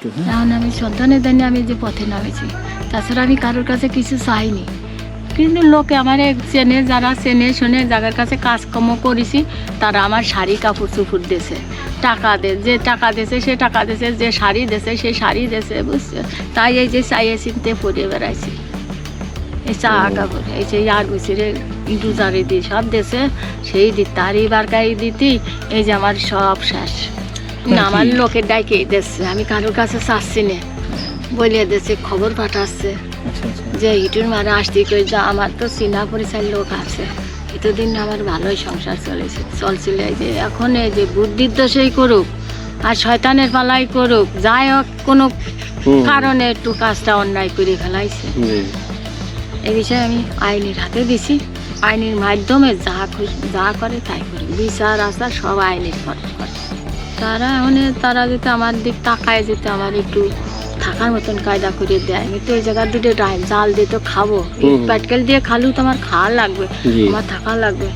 এখন আমি সন্তানের জন্য আমি যে পথে নামেছি তাছাড়া আমি কারোর কাছে কিছু চাইনি। কিন্তু লোকে আমার চেনে যারা চেনে শোনে যাদের কাছে কাজকর্ম করেছি তারা আমার শাড়ি কাপড় চুপুর দিয়েছে টাকা দে যে টাকা দিয়েছে সে টাকা দিয়েছে যে শাড়ি দিয়েছে সে শাড়ি দিয়েছে বুঝছে? তাই এই যে চাইয়ে চিনতে পরে বেড়াইছি। এই চা কাপড় এই যে আর গুছিরে ইটু জারি দিয়ে সব দেশে সেই দি তারই বারকাই দিতি এই যে আমার সব শেষ। না আমার লোকের ডাইকে দিচ্ছে আমি কারোর কাছে চাচ্ছি না। বলে দিচ্ছে খবর পাঠাচ্ছে। আচ্ছা আচ্ছা। যে ইটুর মারা আসতে কই যা আমার তো চিনা পরিচয় লোক আছে। এতদিন আমার ভালোই সংসার চলেছে চলছিল যে। এখন এই যে বুদ্ধির দোষেই করুক আর শয়তানের পালাই করুক যাই হোক কোনো কারণে একটু কাজটা অন্যায় করে ফেলাইছে। এই বিষয়ে আমি আইনের হাতে দিছি। আইনের মাধ্যমে যা যা করে তাই করে বিচার আচার সব আইনের করে। তারা মানে তারা যদি আমার দিক তাকায় যেতে আমার একটু থাকার মতন কায়দা করে দেয় আমি তো এই জায়গার দুটো ডাল জাল দিয়ে তো খাব। হুম। দিয়ে খালু তো আমার খাওয়া লাগবে আমার থাকা লাগবে।